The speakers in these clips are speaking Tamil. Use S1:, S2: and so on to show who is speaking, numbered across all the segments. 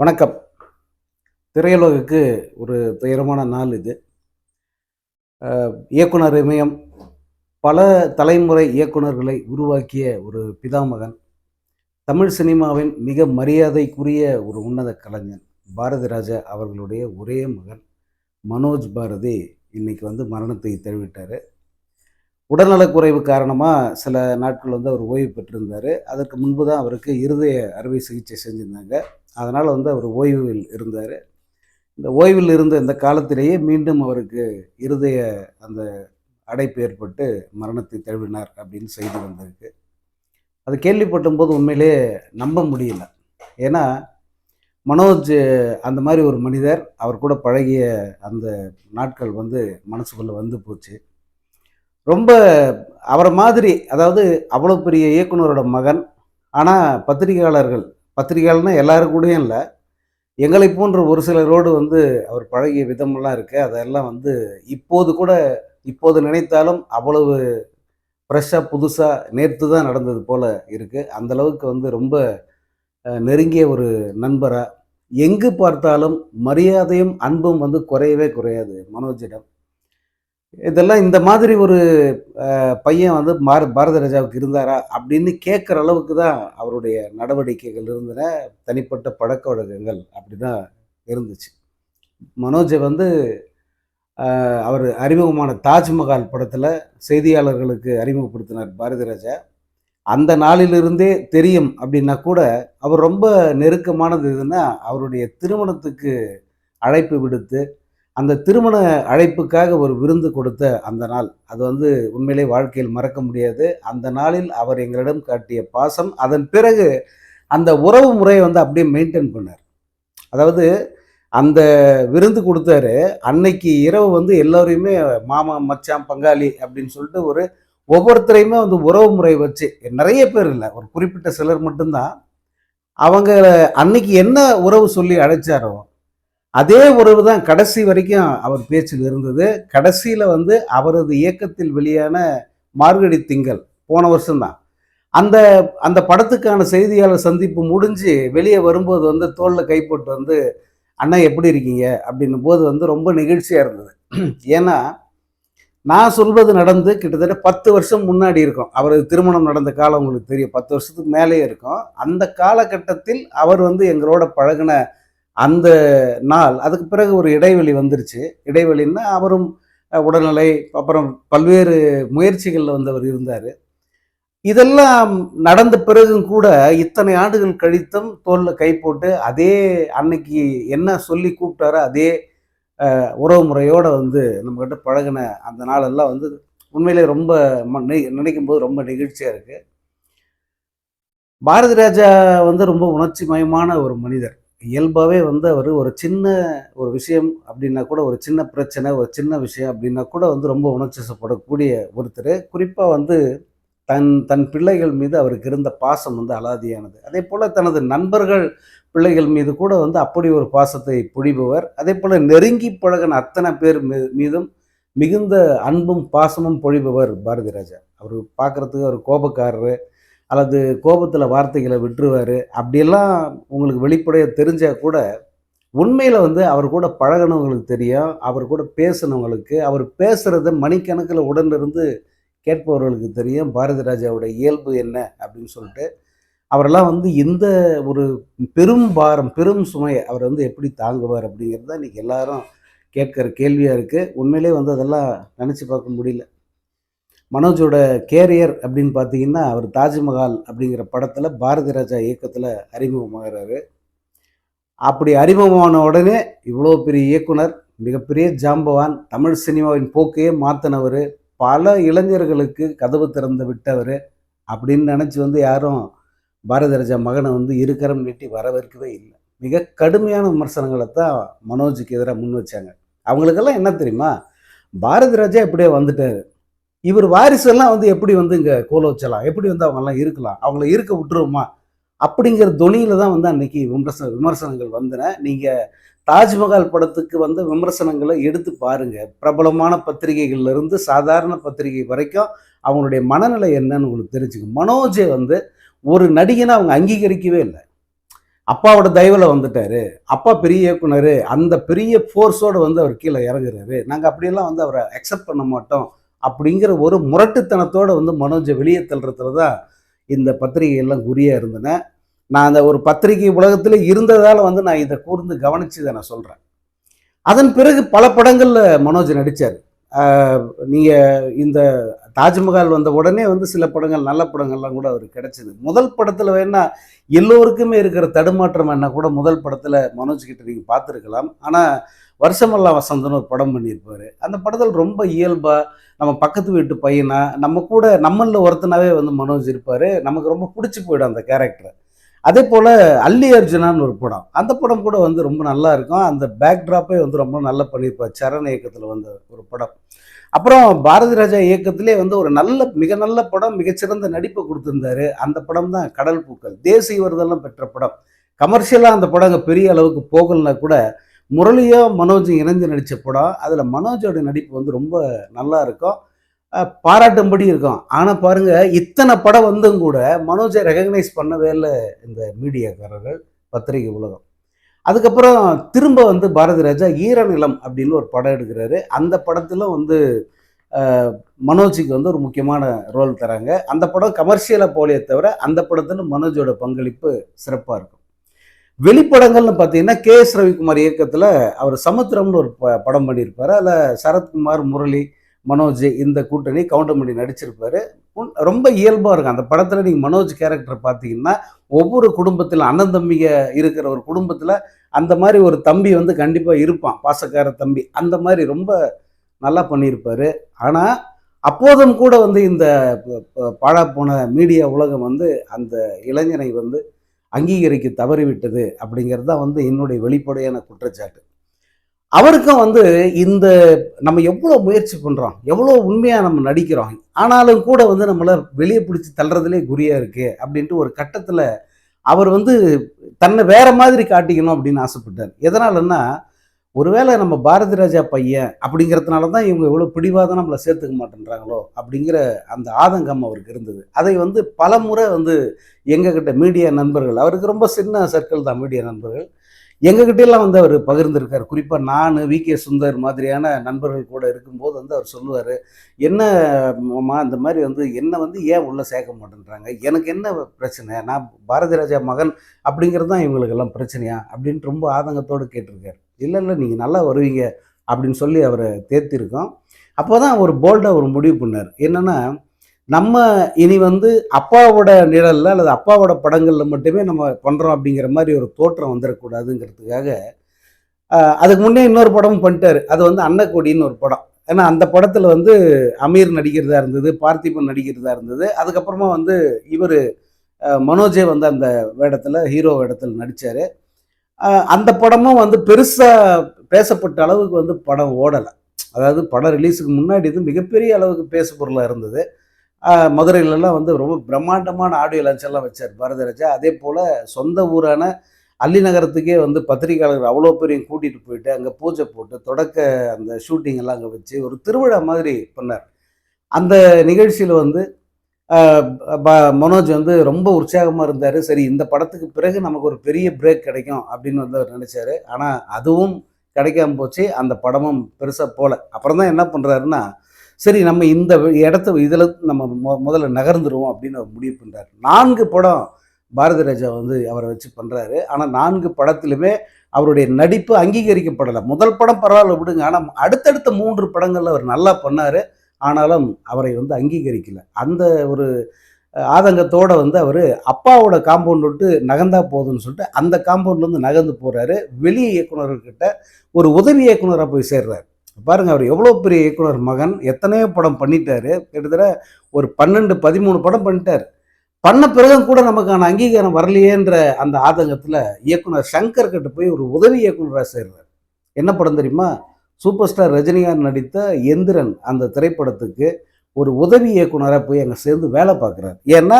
S1: வணக்கம். திரையுலகுக்கு ஒரு துயரமான நாள் இது. இயக்குனர் இமயம் பல தலைமுறை இயக்குனர்களை உருவாக்கிய ஒரு பிதாமகன் தமிழ் சினிமாவின் மிக மரியாதைக்குரிய ஒரு உன்னத கலைஞன் பாரதி ராஜா அவர்களுடைய ஒரே மகன் மனோஜ் பாரதி இன்னைக்கு வந்து மரணத்தை தெரிவித்தார். உடல்நலக்குறைவு காரணமாக சில நாட்கள் வந்து அவர் ஓய்வு பெற்றிருந்தார். அதற்கு முன்பு தான் அவருக்கு இருதய அறுவை சிகிச்சை செஞ்சுருந்தாங்க. அதனால் வந்து அவர் ஓய்வில் இருந்தார். இந்த ஓய்வில் இருந்த இந்த காலத்திலேயே மீண்டும் அவருக்கு இருதய அந்த அடைப்பு ஏற்பட்டு மரணத்தை தழுவினார் அப்படின்னு செய்தி வந்திருக்கு. அது கேள்விப்பட்டும் போது உண்மையிலே நம்ப முடியல. ஏன்னா மனோஜ் அந்த மாதிரி ஒரு மனிதர் அவர் கூட பழகிய அந்த நாட்கள் வந்து மனசுக்குள்ளே வந்து போச்சு. ரொம்ப அவரை மாதிரி அதாவது அவ்வளோ பெரிய இயக்குனரோட மகன் ஆனால் பத்திரிகையாளர்கள் பத்திரிகையாளர்னா எல்லாரும் கூடயும் இல்லை. எங்களை போன்ற ஒரு சிலரோடு வந்து அவர் பழகிய விதமெல்லாம் இருக்குது அதெல்லாம் வந்து இப்போது கூட இப்போது நினைத்தாலும் அவ்வளவு ஃப்ரெஷ்ஷாக புதுசாக நேற்று தான் நடந்தது போல் இருக்குது அந்தளவுக்கு வந்து ரொம்ப நெருங்கிய ஒரு நண்பராக எங்கு பார்த்தாலும் மரியாதையும் அன்பும் வந்து குறையவே குறையாது மனோஜிடம். இதெல்லாம் இந்த மாதிரி ஒரு பையன் வந்து பார பாரத ராஜாவுக்கு இருந்தாரா அப்படின்னு கேட்குற அளவுக்கு தான் அவருடைய நடவடிக்கைகள் இருந்தன. தனிப்பட்ட பழக்க வழக்கங்கள் அப்படி தான் இருந்துச்சு. மனோஜை வந்து அவர் அறிமுகமான தாஜ்மஹால் படத்தில் செய்தியாளர்களுக்கு அறிமுகப்படுத்தினார் பாரதி ராஜா. அந்த நாளிலிருந்தே தெரியும் அப்படின்னா கூட அவர் ரொம்ப நெருக்கமானது எதுன்னா அவருடைய திருமணத்துக்கு அழைப்பு விடுத்து அந்த திருமண அழைப்புக்காக ஒரு விருந்து கொடுத்த அந்த நாள். அது வந்து உண்மையிலே வாழ்க்கையில் மறக்க முடியாது. அந்த நாளில் அவர் எங்களிடம் காட்டிய பாசம் அதன் பிறகு அந்த உறவு முறையை வந்து அப்படியே மெயின்டைன் பண்ணார். அதாவது அந்த விருந்து கொடுத்தாரு. அன்னைக்கு இரவு வந்து எல்லோரையுமே மாமா மச்சான் பங்காளி அப்படின்னு சொல்லிட்டு ஒரு ஒவ்வொருத்தரையுமே வந்து உறவு முறை வச்சு நிறைய பேர் இல்லை ஒரு குறிப்பிட்ட சிலர் மட்டும்தான். அவங்க அன்னைக்கு என்ன உறவு சொல்லி அழைச்சாரோ அதே உறவு தான் கடைசி வரைக்கும் அவர் பேச்சில் இருந்தது. கடைசியில் வந்து அவரது இயக்கத்தில் வெளியான மார்கழி திங்கள் போன வருஷம்தான். அந்த அந்த படத்துக்கான செய்தியாளர் சந்திப்பு முடிஞ்சு வெளியே வரும்போது வந்து தோளில் கைப்பட்டு வந்து அண்ணா எப்படி இருக்கீங்க? அப்படின்னும் போது வந்து ரொம்ப நிகழ்ச்சியாக இருந்தது. ஏன்னா நான் சொல்வது நடந்து கிட்டத்தட்ட பத்து வருஷம் முன்னாடி இருக்கும். அவரது திருமணம் நடந்த காலம் உங்களுக்கு தெரியும். பத்து வருஷத்துக்கு மேலேயே இருக்கும். அந்த காலகட்டத்தில் அவர் வந்து எங்களோட பழகின அந்த நாள் அதுக்கு பிறகு ஒரு இடைவெளி வந்துருச்சு. இடைவெளின்னா அவரும் உடல்நிலை அப்புறம் பல்வேறு முயற்சிகளில் வந்து அவர் இருந்தார். இதெல்லாம் நடந்த பிறகும் கூட இத்தனை ஆண்டுகள் கழித்தும் தோலில் கை போட்டு அதே அன்னைக்கு என்ன சொல்லி கூப்பிட்டாரோ அதே உறவு முறையோடு வந்து நம்மக்கிட்ட பழகின அந்த நாளெல்லாம் வந்து உண்மையிலே ரொம்ப ம- நி- நினைக்கும் போது ரொம்ப நிகழ்ச்சியாக இருக்குது பாரதி ராஜா வந்து ரொம்ப உணர்ச்சி மயமான ஒரு மனிதர். இயல்பாகவே வந்து அவர் ஒரு சின்ன ஒரு விஷயம் அப்படின்னா கூட ஒரு சின்ன பிரச்சனை ஒரு சின்ன விஷயம் அப்படின்னா கூட வந்து ரொம்ப உணர்ச்சிசப்படக்கூடிய ஒருத்தர். குறிப்பாக வந்து தன் தன் பிள்ளைகள் மீது அவருக்கு இருந்த பாசம் வந்து அலாதியானது. அதே போல் தனது நண்பர்கள் பிள்ளைகள் மீது கூட வந்து அப்படி ஒரு பாசத்தை பொழிபவர் அதே போல் நெருங்கி பழகின அத்தனை பேர் மீதும் மிகுந்த அன்பும் பாசமும் பொழிபவர் பாரதி ராஜா அவர் பார்க்குறதுக்கு ஒரு கோபக்காரர். அல்லது கோபத்தில் வார்த்தைகளை விட்டுருவார். அப்படியெல்லாம் உங்களுக்கு வெளிப்படையாக தெரிஞ்சால் கூட உண்மையில் வந்து அவர் கூட பழகினவங்களுக்கு தெரியும் அவர் கூட பேசினவங்களுக்கு அவர் பேசுகிறத மணிக்கணக்கில் உடனிருந்து கேட்பவர்களுக்கு தெரியும் பாரதி ராஜாவோட இயல்பு என்ன அப்படின்னு சொல்லிட்டு. அவரெல்லாம் வந்து இந்த ஒரு பெரும் பாரம் பெரும் சுமையை அவர் வந்து எப்படி தாங்குவார் அப்படிங்கிறது தான் இன்றைக்கி எல்லாரும் கேட்குற கேள்வியாக இருக்குது உண்மையிலே வந்து அதெல்லாம் நினச்சி பார்க்க முடியல. மனோஜோட கேரியர் அப்படின்னு பார்த்தீங்கன்னா அவர் தாஜ்மஹால் அப்படிங்கிற படத்தில் பாரதி ராஜா இயக்கத்தில் அறிமுகமாகிறாரு. அப்படி அறிமுகமான உடனே இவ்வளோ பெரிய இயக்குனர் மிகப்பெரிய ஜாம்பவான் தமிழ் சினிமாவின் போக்கையே மாற்றினவர் பல இளைஞர்களுக்கு கதவு திறந்து விட்டவர் அப்படின்னு நினச்சி வந்து யாரும் பாரதி ராஜா மகனை வந்து இருக்கிறம் நீட்டி வரவேற்கவே இல்லை. மிக கடுமையான விமர்சனங்களை தான் மனோஜுக்கு எதிராக முன் வச்சாங்க. அவங்களுக்கெல்லாம் என்ன தெரியுமா? பாரதி ராஜா இப்படியே வந்துட்டார். இவர் வாரிசெல்லாம் வந்து எப்படி வந்து இங்கே கோல வச்சலாம்? எப்படி வந்து அவங்கெல்லாம் இருக்கலாம்? அவங்கள இருக்க விட்டுருவோமா? அப்படிங்கிற தொனியில தான் வந்து அன்னைக்கு விமர்சன விமர்சனங்கள் வந்தன. நீங்கள் தாஜ்மஹால் படத்துக்கு வந்த விமர்சனங்களை எடுத்து பாருங்க. பிரபலமான பத்திரிகைகள்லேருந்து சாதாரண பத்திரிகை வரைக்கும் அவங்களுடைய மனநிலை என்னன்னு உங்களுக்கு தெரிஞ்சுக்கும். மனோஜை வந்து ஒரு நடிகனை அவங்க அங்கீகரிக்கவே இல்லை. அப்பாவோட தயவில் வந்துட்டாரு. அப்பா பெரிய இயக்குனர். அந்த பெரிய ஃபோர்ஸோடு வந்து அவர் கீழே இறங்குறாரு. நாங்கள் அப்படியெல்லாம் வந்து அவரை அக்செப்ட் பண்ண மாட்டோம். அப்படிங்கிற ஒரு முரட்டுத்தனத்தோடு வந்து மனோஜை வெளியே தள்ளுறதுல தான் இந்த பத்திரிகைகள்லாம் குறியாக இருந்தன. நான் அந்த ஒரு பத்திரிகை உலகத்தில் இருந்ததால் வந்து நான் இதை கூர்ந்து கவனித்து இதை நான் சொல்கிறேன் அதன் பிறகு பல படங்களில் மனோஜ் நடித்தார் நீங்கள் இந்த தாஜ்மஹால் வந்த உடனே வந்து சில படங்கள் நல்ல படங்கள்லாம் கூட அவருக்கு கிடைச்சிது. முதல் படத்தில் வேணா எல்லோருக்குமே இருக்கிற தடுமாற்றம் என்ன கூட முதல் படத்தில் மனோஜ் கிட்ட நீங்கள் பார்த்துருக்கலாம். ஆனால் வருஷமெல்லாம் வசந்தன் ஒரு படம் பண்ணியிருப்பாரு. அந்த படத்தில் ரொம்ப இயல்பாக நம்ம பக்கத்து வீட்டு பையனா நம்ம கூட நம்மளில் ஒருத்தனாவே வந்து மனோஜ் இருப்பார். நமக்கு ரொம்ப பிடிச்சி போயிடும் அந்த கேரக்டர் அதே போல் அல்லி அர்ஜுனான்னு ஒரு படம். அந்த படம் கூட வந்து ரொம்ப நல்லா இருக்கும். அந்த பேக்ட்ராப்பே வந்து ரொம்ப நல்லா பண்ணியிருப்பார். சரண் இயக்கத்தில் வந்த ஒரு படம். அப்புறம் பாரதி ராஜா இயக்கத்திலே வந்து ஒரு நல்ல மிக நல்ல படம் மிகச்சிறந்த நடிப்பை கொடுத்துருந்தாரு. அந்த படம் தான் கடல் பூக்கள். தேசிய விருதெல்லாம் பெற்ற படம். கமர்ஷியலாக அந்த படம் அங்கே பெரிய அளவுக்கு போகலனா கூட முரளியோ மனோஜும் இணைஞ்சு நடித்த படம். அதில் மனோஜோட நடிப்பு வந்து ரொம்ப நல்லா இருக்கும். பாராட்டும்படி இருக்கும். ஆனால் பாருங்க இத்தனை படம் வந்தும் கூட மனோஜை ரெகக்னைஸ் பண்ணவே இல்லை இந்த மீடியாக்காரர்கள் பத்திரிகை உலகம். அதுக்கப்புறம் திரும்ப வந்து பாரதி ராஜா ஈரநிலம் அப்படின்னு ஒரு படம் எடுக்கிறாரு. அந்த படத்தில் வந்து மனோஜுக்கு வந்து ஒரு முக்கியமான ரோல் தராங்க. அந்த படம் கமர்ஷியலாக போலே தவிர அந்த படத்தில் மனோஜோட பங்களிப்பு சிறப்பாக இருக்கும். வெளிப்படங்கள்னு பார்த்தீங்கன்னா கே. எஸ். ரவிக்குமார் இயக்கத்தில் அவர் சமுத்திரம்னு ஒரு ப படம் பண்ணியிருப்பார். அதில் சரத்குமார் முரளி மனோஜ் இந்த கூட்டணி கவுண்டர் பண்ணி நடிச்சிருப்பாரு. ரொம்ப இயல்பாக இருக்கும். அந்த படத்தில் நீங்கள் மனோஜ் கேரக்டர் பார்த்தீங்கன்னா ஒவ்வொரு குடும்பத்தில் அண்ணன் தம்பிங்க இருக்கிற ஒரு குடும்பத்தில் அந்த மாதிரி ஒரு தம்பி வந்து கண்டிப்பாக இருப்பான். பாசக்கார தம்பி. அந்த மாதிரி ரொம்ப நல்லா பண்ணியிருப்பார். ஆனால் அப்போதும் கூட வந்து இந்த பாழா ப- பாழாப்போன மீடியா உலகம் வந்து அந்த இளைஞனை வந்து அங்கீகரிக்க தவறிவிட்டது அப்படிங்கிறது தான் வந்து என்னுடைய வெளிப்படையான குற்றச்சாட்டு. அவருக்கும் வந்து இந்த நம்ம எவ்வளோ முயற்சி பண்ணுறோம் எவ்வளோ உண்மையாக நம்ம நடிக்கிறோம் ஆனாலும் கூட வந்து நம்மளை வெளியே பிடிச்சி தள்ளுறதுலே குறியாக இருக்குது அப்படின்ட்டு ஒரு கட்டத்தில் அவர் வந்து தன்னை வேற மாதிரி காட்டிக்கணும் அப்படின்னு ஆசைப்பட்டார். எதனாலன்னா ஒருவேளை நம்ம பாரதி ராஜா பையன் அப்படிங்கிறதுனால தான் இவங்க இவ்வளோ பிடிவாதம் நம்மளை சேர்த்துக்க மாட்டேன்றாங்களோ அப்படிங்கிற அந்த ஆதங்கம் அவருக்கு இருந்தது. அதை வந்து பல முறை வந்து எங்ககிட்ட மீடியா நண்பர்கள் அவருக்கு ரொம்ப சின்ன சர்க்கிள் தான் மீடியா நண்பர்கள். எங்ககிட்டலாம் வந்து அவர் பகிர்ந்திருக்கார். குறிப்பாக நான் வி. கே. சுந்தர் மாதிரியான நண்பர்கள் கூட இருக்கும்போது வந்து அவர் சொல்லுவார் என்ன மாமா இந்த மாதிரி வந்து என்னை வந்து ஏன் உள்ளே சேர்க்க மாட்டேன்றாங்க? எனக்கு என்ன பிரச்சனை? நான் பாரதி ராஜா மகன் அப்படிங்கிறது தான் இவங்களுக்கெல்லாம் பிரச்சனையா? அப்படின்ட்டு ரொம்ப ஆதங்கத்தோடு கேட்டிருக்காரு. இல்லை இல்லை நீங்கள் நல்லா வருவீங்க அப்படின்னு சொல்லி அவரை தேர்த்திருக்கோம் அப்போ தான் ஒரு போல்டாக ஒரு முடிவு பண்ணார். என்னென்னா நம்ம இனி வந்து அப்பாவோட நிழலில் அல்லது அப்பாவோட படங்களில் மட்டுமே நம்ம பண்ணுறோம் அப்படிங்கிற மாதிரி ஒரு தோற்றம் வந்துடக்கூடாதுங்கிறதுக்காக அதுக்கு முன்னே இன்னொரு படமும் பண்ணிட்டாரு. அது வந்து அன்னக்கொடின்னு ஒரு படம். ஏன்னா அந்த படத்தில் வந்து அமீர் நடிக்கிறதா இருந்தது பார்த்திபன் நடிக்கிறதா இருந்தது. அதுக்கப்புறமா வந்து இவர் மனோஜே வந்து அந்த வேடத்தில் ஹீரோ வேடத்தில் நடித்தார் அந்த படமும் வந்து பெருசாக பேசப்பட்ட அளவுக்கு வந்து படம் ஓடலை. அதாவது படம் ரிலீஸுக்கு முன்னாடி இது மிகப்பெரிய அளவுக்கு பேசு பொருளாக இருந்தது. மதுரையிலலாம் வந்து ரொம்ப பிரம்மாண்டமான ஆடியோ லஞ்செல்லாம் வச்சார் பாரதராஜா. அதே போல் சொந்த ஊரான அல்லி நகரத்துக்கே வந்து பத்திரிகையாளர்கள் அவ்வளோ பேரையும் கூட்டிகிட்டு போயிட்டு அங்கே பூஜை போட்டு தொடக்க அந்த ஷூட்டிங் எல்லாம் அங்கே வச்சு ஒரு திருவிழா மாதிரி பண்ணார். அந்த நிகழ்ச்சியில் வந்து மனோஜ் வந்து ரொம்ப உற்சாகமாக இருந்தார். சரி இந்த படத்துக்கு பிறகு நமக்கு ஒரு பெரிய பிரேக் கிடைக்கும் அப்படின்னு வந்து அவர் நினச்சாரு. ஆனால் அதுவும் கிடைக்காம போச்சு. அந்த படமும் பெருசாக போகல அப்புறம் தான் என்ன பண்ணுறாருன்னா சரி நம்ம இந்த இடத்த இதில் நம்ம மொ முதல்ல நகர்ந்துருவோம் அப்படின்னு அவர் முடிவு பண்ணுறாரு நான்கு படம் பாரதி ராஜா வந்து அவரை வச்சு பண்ணுறாரு ஆனால் நான்கு படத்திலுமே அவருடைய நடிப்பு அங்கீகரிக்கப்படலை. முதல் படம் பரவாயில்ல விடுங்க. ஆனால் அடுத்தடுத்த மூன்று படங்களில் அவர் நல்லா பண்ணார். ஆனாலும் அவரை வந்து அங்கீகரிக்கல. அந்த ஒரு ஆதங்கத்தோடு ஆதங்கத்தோட வந்து அவர் அப்பாவோட காம்பவுண்ட் விட்டு நகர்ந்தா போதும்னு சொல்லிட்டு அந்த காம்பவுண்ட்லேருந்து நகர்ந்து போகிறாரு வெளி இயக்குனர்கிட்ட ஒரு உதவி இயக்குனராக போய் சேர்றாரு. பாருங்க அவர் எவ்வளோ பெரிய இயக்குனர் மகன். எத்தனையோ படம் பண்ணிட்டாரு. கிட்டத்தட்ட ஒரு பன்னெண்டு பதிமூணு படம் பண்ணிட்டார். பண்ண பிறகும் கூட நமக்கான அங்கீகாரம் வரலையேன்ற அந்த ஆதங்கத்தில் இயக்குனர் சங்கர் கிட்ட போய் ஒரு உதவி இயக்குனராக சேர்றார். என்ன படம் தெரியுமா? சூப்பர் ஸ்டார் ரஜினிகாந்த் நடித்த எந்திரன் அந்த திரைப்படத்துக்கு ஒரு உதவி இயக்குனராக போய் அங்கே சேர்ந்து வேலை பார்க்குறாரு. ஏன்னா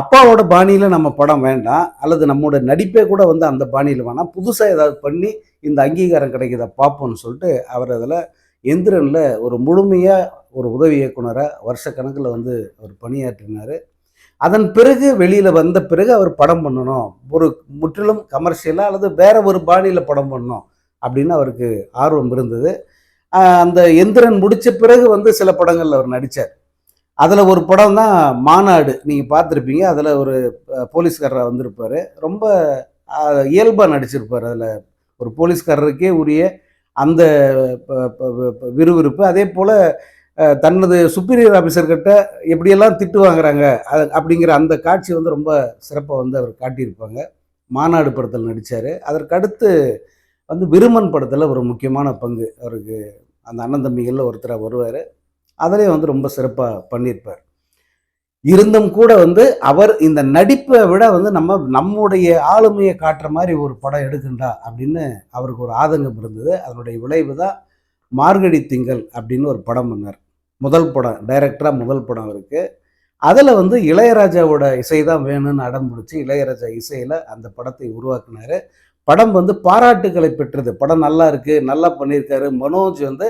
S1: அப்பாவோட பாணியில் நம்ம படம் வேண்டாம் அல்லது நம்மளோட நடிப்பே கூட வந்து அந்த பாணியில் வேணாம். புதுசாக ஏதாவது பண்ணி இந்த அங்கீகாரம் கிடைக்குதா பார்ப்போம்னு சொல்லிட்டு அவர் அதில் எந்திரனில் ஒரு முழுமையாக ஒரு உதவி இயக்குனராக வருஷக்கணக்கில் வந்து அவர் பணியாற்றினார். அதன் பிறகு வெளியில் வந்த பிறகு அவர் படம் பண்ணணும். ஒரு முற்றிலும் கமர்ஷியலாக அல்லது வேற ஒரு பாணியில் படம் பண்ணணும். அப்படின்னு அவருக்கு ஆர்வம் இருந்தது. அந்த எந்திரன் முடித்த பிறகு வந்து சில படங்களில் அவர் நடித்தார் அதில் ஒரு படம் தான் மாநாடு. நீங்கள் பார்த்துருப்பீங்க. அதில் ஒரு போலீஸ்காரராக வந்திருப்பார். ரொம்ப இயல்பாக நடிச்சிருப்பார் அதில். ஒரு போலீஸ்காரருக்கே உரிய அந்த ப- ப- விறுவிறுப்பு. அதே போல் தனது சுப்பீரியர் ஆஃபீஸர்கிட்ட எப்படியெல்லாம் திட்டு வாங்குறாங்க அது- அப்படிங்கிற அந்த காட்சி வந்து ரொம்ப சிறப்பாக வந்து அவர் காட்டியிருப்பாங்க. மாநாடு படத்தில் நடித்தார் அதற்கடுத்து வந்து விருமன் படத்தில் ஒரு முக்கியமான பங்கு. அவருக்கு அந்த அண்ணன் தம்பிகளில் ஒருத்தராக வருவார். அதிலே வந்து ரொம்ப சிறப்பாக பண்ணியிருப்பார். இருந்தும் கூட வந்து அவர் இந்த நடிப்பை விட வந்து நம்ம நம்முடைய ஆளுமையை காட்டுற மாதிரி ஒரு படம் எடுக்கண்டா அப்படின்னு அவருக்கு ஒரு ஆதங்கம் இருந்தது. அதனுடைய விளைவு தான் மார்கழி திங்கள் அப்படின்னு ஒரு படம் பண்ணார். முதல் படம் டைரக்டராக முதல் படம் அவருக்கு. அதில் வந்து இளையராஜாவோட இசை தான் வேணும்னு அடம் பிடிச்சி இளையராஜா இசையில் அந்த படத்தை உருவாக்கினார். படம் வந்து பாராட்டுகளை பெற்றது. படம் நல்லா இருக்குது நல்லா பண்ணியிருக்காரு. மனோஜ் வந்து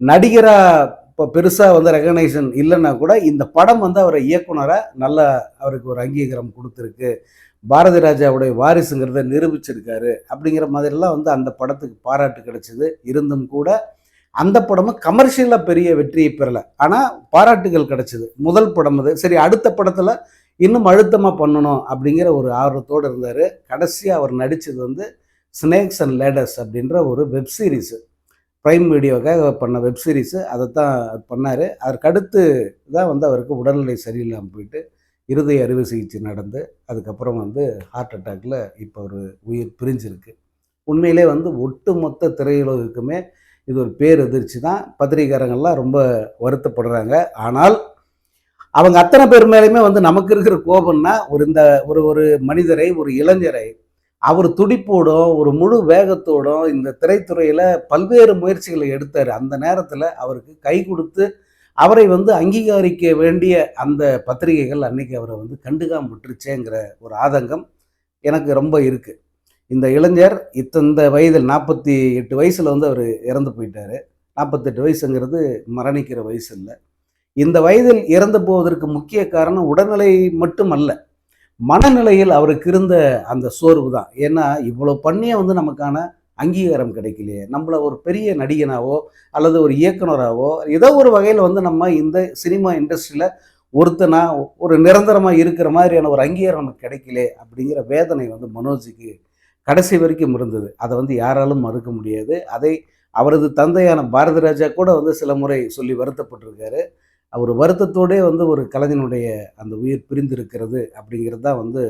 S1: நடிகராக இப்போ பெருசாக வந்து ரெகனைசன் இல்லைன்னா கூட இந்த படம் வந்து அவரை இயக்குனராக நல்ல அவருக்கு ஒரு அங்கீகாரம் கொடுத்துருக்கு. பாரதி ராஜாவுடைய வாரிசுங்கிறத நிரூபிச்சிருக்காரு. அப்படிங்கிற மாதிரிலாம் வந்து அந்த படத்துக்கு பாராட்டு கிடைச்சிது. இருந்தும் கூட அந்த படமும் கமர்ஷியலாக பெரிய வெற்றியை பெறலை. ஆனால் பாராட்டுகள் கிடைச்சிது. முதல் படம் அது. சரி அடுத்த படத்தில் இன்னும் அழுத்தமாக பண்ணணும் அப்படிங்கிற ஒரு ஆர்வத்தோடு இருந்தார். கடைசியாக அவர் நடித்தது வந்து ஸ்னேக்ஸ் அண்ட் லேடர்ஸ் அப்படின்ற ஒரு வெப் சீரிஸு ப்ரைம் வீடியோக்காக பண்ண வெப் சீரிஸு அதை தான் பண்ணார். அதற்கடுத்து தான் வந்து அவருக்கு உடல்நிலை சரியில்லாமல் போயிட்டு இருதய அறுவை சிகிச்சை நடந்து அதுக்கப்புறம் வந்து ஹார்ட் அட்டாக்ல இப்போ ஒரு உயிர் பிரிஞ்சிருக்கு. உண்மையிலே வந்து ஒட்டுமொத்த திரையுலகுக்குமே இது ஒரு பேர் எதிர்ச்சி தான். பத்திரிகாரங்கள்லாம் ரொம்ப வருத்தப்படுறாங்க. ஆனால் அவங்க அத்தனை பேர் மேலேயுமே வந்து நமக்கு இருக்கிற கோபம்னா ஒரு இந்த ஒரு ஒரு மனிதரை ஒரு இளைஞரை அவர் துடிப்போடும் ஒரு முழு வேகத்தோடும் இந்த திரைத்துறையில் பல்வேறு முயற்சிகளை எடுத்தார். அந்த நேரத்தில் அவருக்கு கை கொடுத்து அவரை வந்து அங்கீகரிக்க வேண்டிய அந்த பத்திரிகைகள் அன்னைக்கு அவரை வந்து கண்டுக்காம விட்டுருச்சேங்கிற ஒரு ஆதங்கம் எனக்கு ரொம்ப இருக்குது இந்த இளைஞர் இத்தந்த வயதில் நாற்பத்தி எட்டு வயசில் வந்து அவர் இறந்து போயிட்டாரு. நாற்பத்தெட்டு வயசுங்கிறது மரணிக்கிற வயசு இல்லை. இந்த வயதில் இறந்து போவதற்கு முக்கிய காரணம் உடல்நிலை மட்டும் அல்ல மனநிலையில் அவருக்கு இருந்த அந்த சோர்வு தான் ஏன்னா இவ்வளோ பண்ணியே வந்து நமக்கான அங்கீகாரம் கிடைக்கலையே. நம்மளை ஒரு பெரிய நடிகனாவோ அல்லது ஒரு இயக்குனராகவோ ஏதோ ஒரு வகையில் வந்து நம்ம இந்த சினிமா இண்டஸ்ட்ரியில் ஒருத்தனா ஒரு நிரந்தரமாக இருக்கிற மாதிரியான ஒரு அங்கீகாரம் நமக்கு கிடைக்கலே அப்படிங்கிற வேதனை வந்து மனோஜுக்கு கடைசி வரைக்கும் இருந்தது. அதை வந்து யாராலும் மறுக்க முடியாது. அதை அவரது தந்தையான பாரதிராஜா கூட வந்து சில முறை சொல்லி வருத்தப்பட்டிருக்காரு. அவர் வருத்தத்தோடே வந்து ஒரு கலைஞனுடைய அந்த உயிர் பிரிந்திருக்கிறது அப்படிங்கிறது தான் வந்து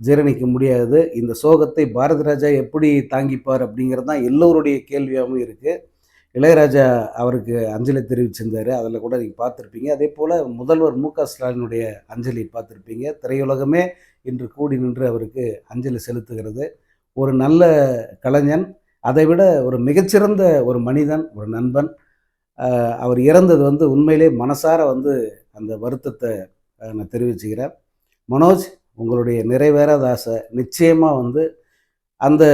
S1: ஜீரணிக்க முடியாது. இந்த சோகத்தை பாரதி ராஜா எப்படி தாங்கிப்பார் அப்படிங்கிறது தான் எல்லோருடைய கேள்வியாகவும் இருக்குது இளையராஜா அவருக்கு அஞ்சலி தெரிவிச்சிருந்தார். அதில் கூட நீங்கள் பார்த்துருப்பீங்க. அதே போல் முதல்வர் மு க ஸ்டாலினுடைய அஞ்சலி பார்த்துருப்பீங்க. திரையுலகமே இன்று கூடி நின்று அவருக்கு அஞ்சலி செலுத்துகிறது. ஒரு நல்ல கலைஞன் அதை விட ஒரு மிகச்சிறந்த ஒரு மனிதன் ஒரு நண்பன் அவர் இறந்தது வந்து உண்மையிலே மனசார வந்து அந்த வருத்தத்தை நான் தெரிவிச்சுக்கிறேன். மனோஜ் உங்களுடைய நிறைவேறாத ஆசை நிச்சயமாக வந்து அந்த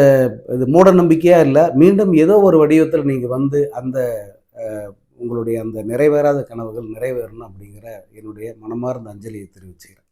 S1: இது மூட நம்பிக்கையாக இல்லை மீண்டும் ஏதோ ஒரு வடிவத்தில் நீங்கள் வந்து அந்த உங்களுடைய அந்த நிறைவேறாத கனவுகள் நிறைவேறணும் அப்படிங்கிற என்னுடைய மனமார்ந்த அஞ்சலியை தெரிவிச்சுக்கிறேன்.